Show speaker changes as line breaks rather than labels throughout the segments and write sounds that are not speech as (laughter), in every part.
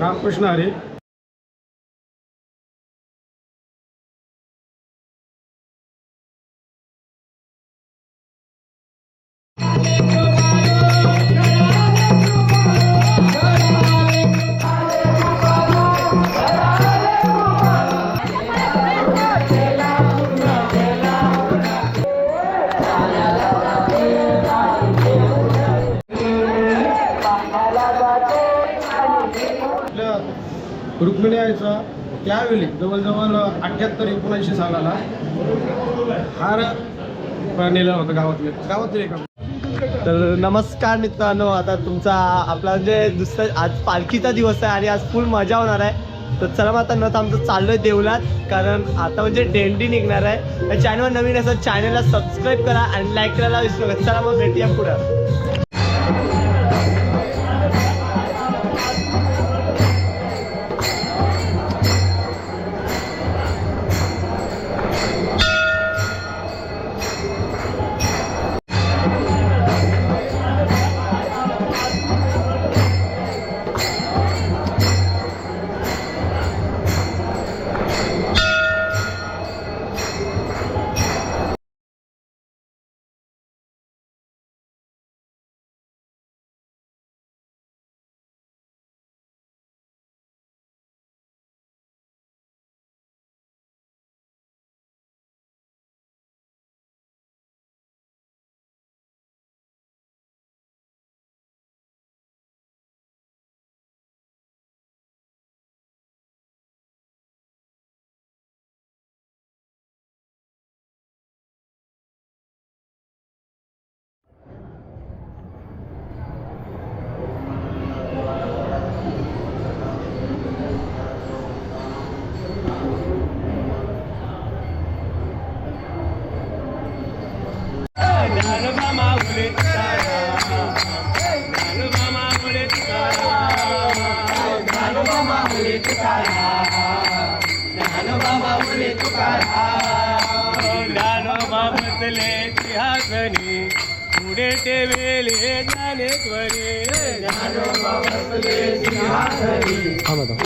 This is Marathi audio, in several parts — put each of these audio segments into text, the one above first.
रामकृष्ण हरी. हार नेला होता गावातले. गावातले एका
तर नमस्कार मित्रांनो आता तुमचा आपला म्हणजे दुसरा आज पालखीचा दिवस आहे आणि आज फुल मजा होणार आहे. तर चला मग आता नत आमचं चाललोय देवलात कारण आता म्हणजे डेंडी निघणार आहे. चॅनल नवीन असं चॅनलला सबस्क्राईब करा आणि लाईक करायला विसरू नका. चला मग भेटूया पुढं.
હા બધા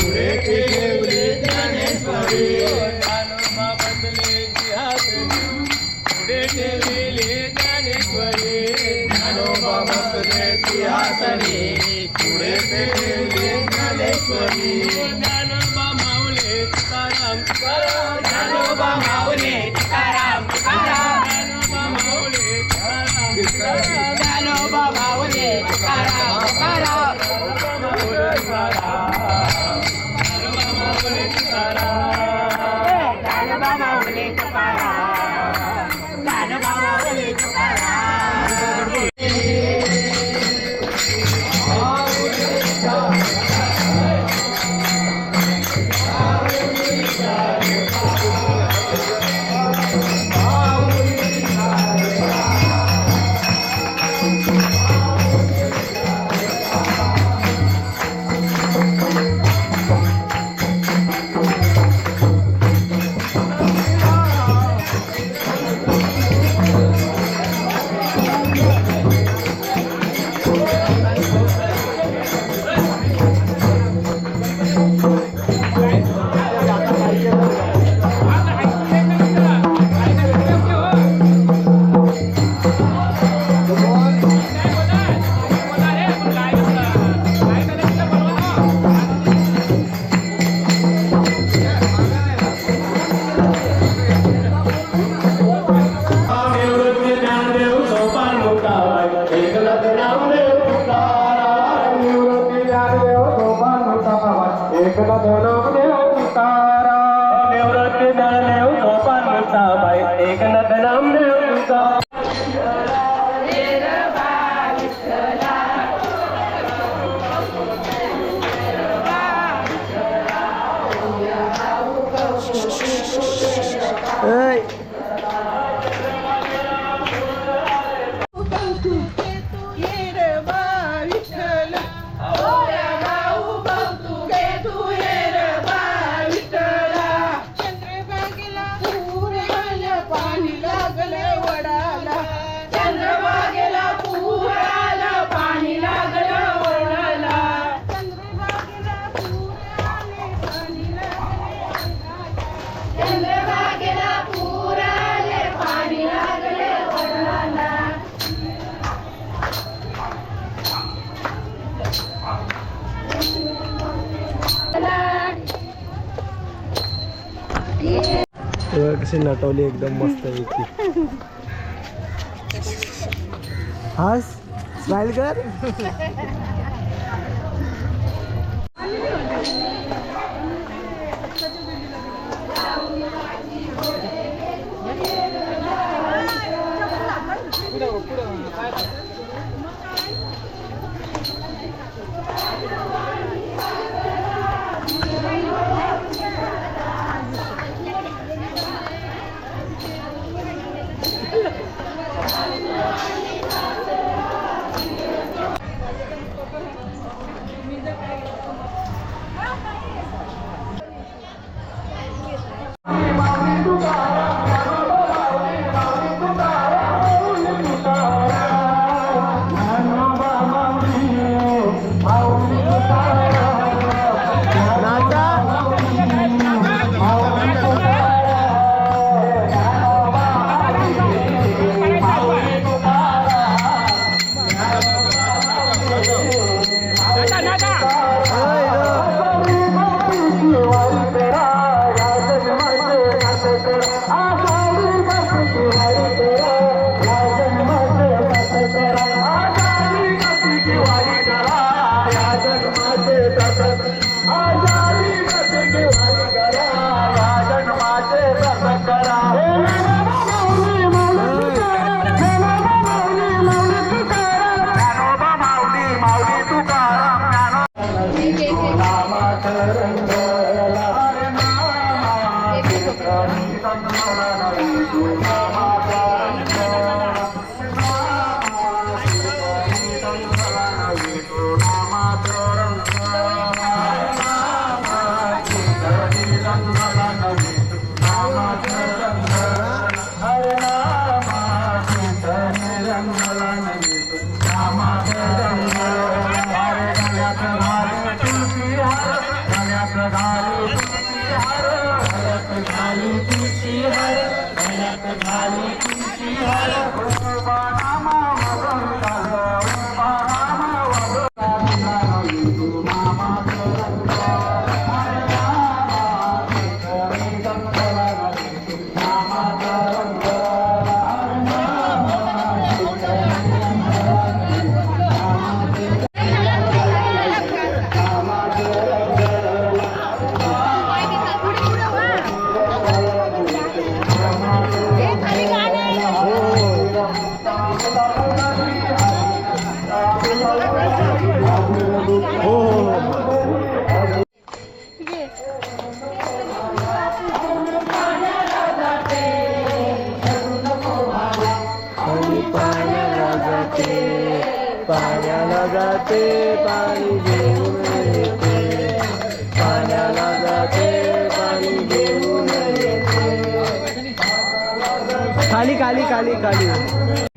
अशी नटवली एकदम मस्त पैकी (laughs) हास स्माईल कर. (laughs)
काली काली काली
काली.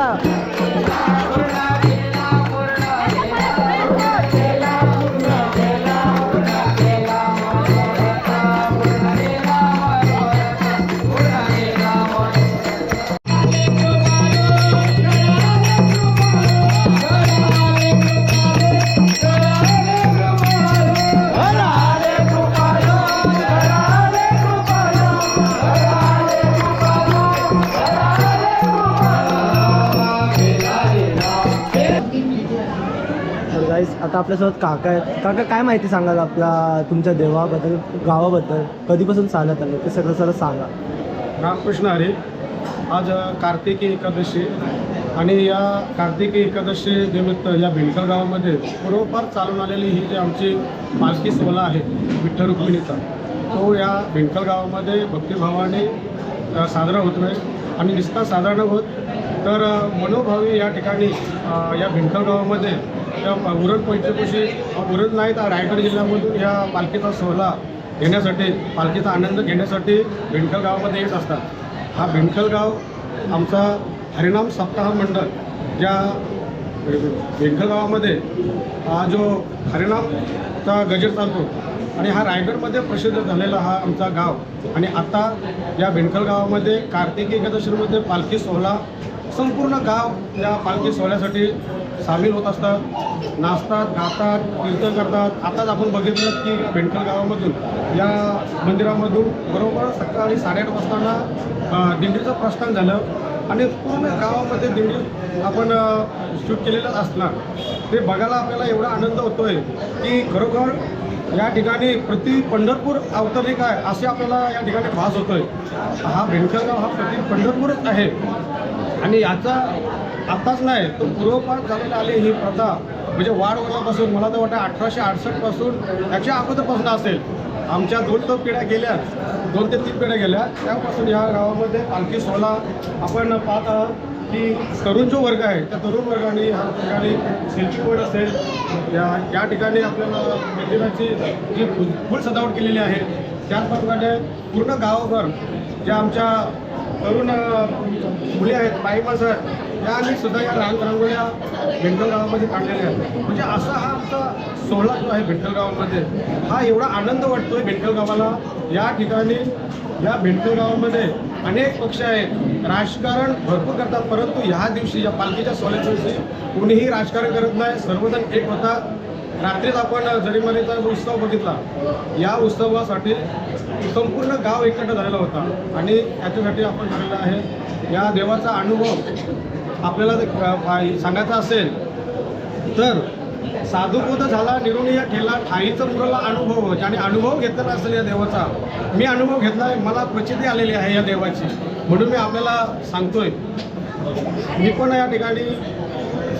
साईला तर आपल्यासोबत काका आहेत. काका काय माहिती सांगाल आपल्या तुमच्या देवाबद्दल गावाबद्दल? कधीपासून चालत आलं? ते सगळं सगळं सांगा.
रामकृष्ण हरी. आज कार्तिकी एकादशी. आणि या कार्तिकी एकादशी निमित्त या भिंडकर गावामध्ये पूर्वपार चालून आलेली ही जी आमची पालखी सोहळा आहे विठ्ठल रुक्मिणीचा तो या भिंडकर गावामध्ये भक्तिभावाने साजरा होतो आहे आणि निस्ता साजरा न होत तर मनोभावी या ठिकाणी या भिंडकर गावामध्ये या उरण पंचकोशी उरण नाही तर रायगड जिल्ह्यामधून या पालखीचा सोहळा घेण्यासाठी पालखीचा आनंद घेण्यासाठी भिंडखल गावामध्ये येत असतात. हा भिंडखल गाव आमचा हरिनाम सप्ताह मंडळ ज्या भिंडखल गावामध्ये हा जो हरिनामचा गजर चालतो आणि हा रायगडमध्ये प्रसिद्ध झालेला हा आमचा गाव. आणि आता या भिंडखल गावामध्ये कार्तिकी एकादशीमध्ये पालखी सोहळा संपूर्ण गाव या पालखी सोहळ्यासाठी सामील होत असतात नाचतात गातात कीर्तन करतात. आताच आपण बघितलं की पेंटल गावामधून या मंदिरामधून बरोबर सकाळी साडेआठ वाजताना दिंडीचं प्रस्थान झालं. आणि पूर्ण गावामध्ये दिंडी आपण शूट केलेलं असणार. ते बघायला आपल्याला एवढा आनंद होतो आहे की खरोखर या ठिकाणी प्रति पंढरपूर अवतरली काय असे आपल्याला या ठिकाणी भास होतोय. हा बेंडकल हा प्रति पंढरपूरच आहे. आणि याचा आत्ताच नाही तर पूर्वपार झालेला आली ही प्रथा. म्हणजे वाढवल्यापासून मला तर वाटतं अठराशे अडसष्टपासून याच्या अगोदरपासून असेल. आमच्या दोन दोन पिढ्या गेल्या दोन ते तीन पिढ्या गेल्या त्यापासून या गावामध्ये पालखी सोहळा आपण पाहत आहोत की तरुण जो वर्ग आहे त्या तरुण वर्गाने या ठिकाणी सेल्फी पॉईंट असेल. या या ठिकाणी आपल्याला मंदिराची जी फुल सजावट केलेली आहे त्याचप्रमाणे पूर्ण गावभर ज्या आमच्या तरुण मुली आहेत बाई माणसं आहेत आम्ही सुद्धा या रांग रांगोळ्या भिंडल गावामध्ये काढलेल्या आहेत. म्हणजे असा हा आमचा सोहळा जो आहे भिंडल गावामध्ये हा एवढा आनंद वाटतो भिंडल गावाला. या ठिकाणी या भिंडल गावामध्ये अनेक पक्ष आहेत. राजकारण भरपूर करतात परंतु ह्या दिवशी या पालखीच्या सोहळ्याच्या दिवशी कोणीही राजकारण करत नाही. सर्वजण एक होतात. रात्रीच आपण जरीमारीचा जो उत्सव बघितला या उत्सवासाठी संपूर्ण गाव एकत्र झालेला होता. आणि याच्यासाठी आपण झालेला आहे. या देवाचा अनुभव आपल्याला सांगायचा असेल तर साधुबोध झाला निरुणीय ठेला ठाईचं मुलाला अनुभव आणि अनुभव घेतलेला असेल या देवाचा मी अनुभव घेतला आहे मला प्रचिती आलेली आहे या देवाची. म्हणून मी आपल्याला सांगतोय. मी पण या ठिकाणी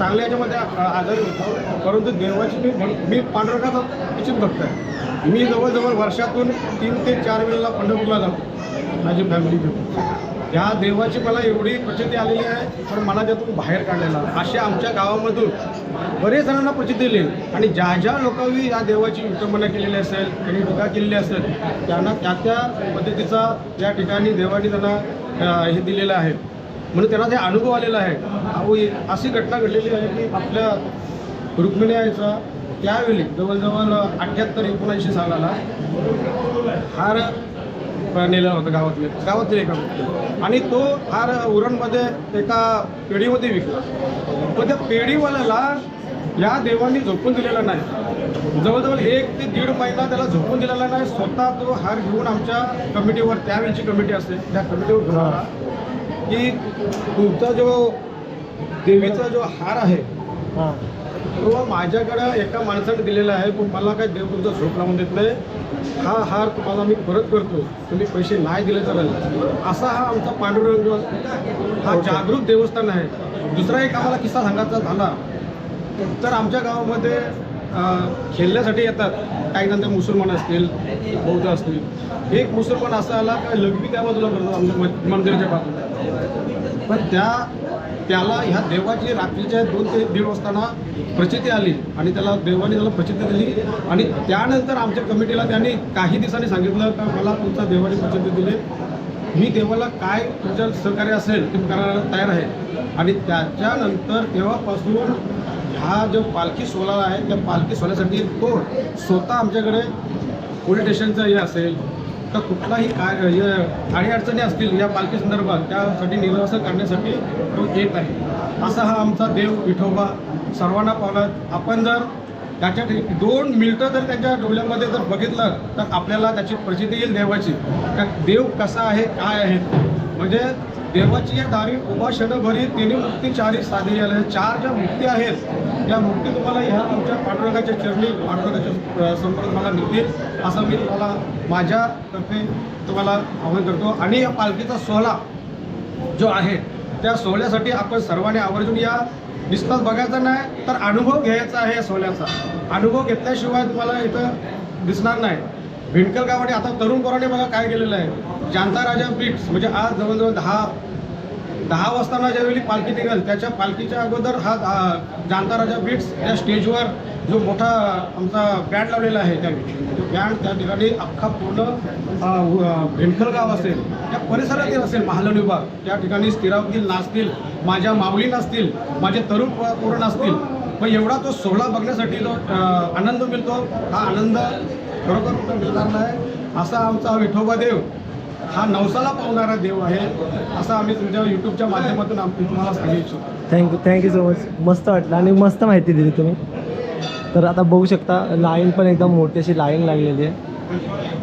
चांगल्या याच्यामध्ये आजारी होतो. परंतु देवाची मी मी पांढरकाचा इच्छित भक्त आहे. मी जवळजवळ वर्षातून तीन ते चार वेळेला पंढरपूरला जातो. माझी फॅमिली घेऊन या देवाची मला एवढी प्रचिती आलेली आहे पण मला त्यातून बाहेर काढलेला असे आमच्या गावामधून बरेच जणांना प्रचिती दिली. आणि ज्या ज्या लोकांनी या देवाची विटंबना केलेली असेल त्यांनी टीका केलेली असेल त्यांना त्या त्या पद्धतीचा या ठिकाणी देवाने त्यांना हे दिलेलं आहे. म्हणून त्यांना ते अनुभव आलेला आहे अहो अशी घटना घडलेली आहे की आपल्या रुक्मिणी आईचा त्यावेळी जवळजवळ अठ्ठ्याहत्तर एकोणऐंशी सालाला हार नेला होता गावातले गावातले एका. आणि तो हार उरणमध्ये एका पेढीमध्ये विकला. पण त्या पेढीवाल्याला या देवांनी झोपून दिलेला नाही. जवळजवळ एक ते दीड महिना त्याला झोपून दिलेला नाही. स्वतः तो हार घेऊन आमच्या कमिटीवर त्यावेळीची कमिटी असते त्या कमिटीवर की तुमचा जो देवीचा जो हार आहे
हां.
तो माझ्याकडं एका माणसाने दिलेला आहे पण मला काय देव तुमचा झोप लावून देत नाही. हा हार तुम्हाला मी परत करतो. तुम्ही पैसे नाही दिले तर असा हा आमचा पांडुरंग हा जागरूक देवस्थान आहे. दुसरा एक आम्हाला किस्सा सांगायचा झाला तर आमच्या गावामध्ये खेळण्यासाठी येतात. काही जण ते मुसलमान असतील बौद्ध असतील. एक मुसलमान असा आला का लघवी त्या बाजूला करतो आमच्या मंदिराच्या बाजूला? पण त्या त्याला ह्या देवाची रात्रीच्या दोन ते दीड वाजताना प्रचिती आली आणि त्याला देवाने त्याला प्रचिती दिली. आणि त्यानंतर आमच्या कमिटीला त्यांनी काही दिवसांनी सांगितलं का मला तुमचा देवाने प्रचिती दिली. मी देवाला काय तुमच्या सहकार्य असेल ते करायला तयार आहे. आणि त्याच्यानंतर तेव्हापासून हा जो पालखी सोहळा आहे त्या पालखी सोहळ्यासाठी तो स्वतः आमच्याकडे पोलीस स्टेशनचं हे असेल तर कुठलाही काय हे अडीअडचणी असतील या पालखी संदर्भात त्यासाठी निर्वासन करण्यासाठी तो येत आहे. असा हा आमचा देव विठोबा सर्वांना पावलात आपण जर त्याच्या दोन मिनटं जर त्यांच्या डोळ्यामध्ये जर बघितलं तर आपल्याला त्याची प्रचिती येईल देवाची. का देव कसा आहे काय आहे? म्हणजे देवाची या दारी उभा क्षणभरी तिन्ही मुक्ती चारी साधी आहे चार ज्या मुक्ती आहेत त्या मुक्ती तुम्हाला ह्या आमच्या पांडुरंगाच्या चरणी पांडुरंगाच्या संपर्क तुम्हाला मिळतील. असं मी तुम्हाला माझ्यातर्फे तुम्हाला आवाहन करतो. आणि या पालखीचा सोहळा जो आहे त्या सोहळ्यासाठी आपण सर्वांनी आवर्जून या. नुसताच बघायचा नाही तर अनुभव घ्यायचा आहे या सोहळ्याचा. अनुभव घेतल्याशिवाय तुम्हाला इथं दिसणार नाही. भिंडकर गावाने आता तरुण पोराने बघा काय केलेलं आहे. जाणता राजा बीट्स म्हणजे आज जवळजवळ दहा दहा वाजताना ज्यावेळी पालखी निघाल त्याच्या पालखीच्या अगोदर हा दा- जाणता राजा बीट्स या स्टेजवर जो मोठा आमचा बँड लावलेला आहे त्या बँड त्या ठिकाणी अख्खा पूर्ण अ, गाव असेल त्या परिसरातील असेल महालन विभाग त्या ठिकाणी स्थिरावतील नाचतील माझ्या माऊली नाचतील माझे तरुण पो- असतील मग एवढा तो सोहळा बघण्यासाठी जो आनंद मिळतो. हा आनंद खरोखर कुठं मिळणार नाही असा आमचा विठोबा देव हा नवसाला पावणारा देव आहे असं आम्ही तुमच्या यूट्यूबच्या माध्यमातून आम्ही तुम्हाला सांगू इच्छितो.
थँक्यू थँक्यू सो मच मस्त वाटलं आणि मस्त माहिती दिली तुम्ही. तर आता बघू शकता लाईन पण एकदम मोठी अशी लाईन लागलेली आहे.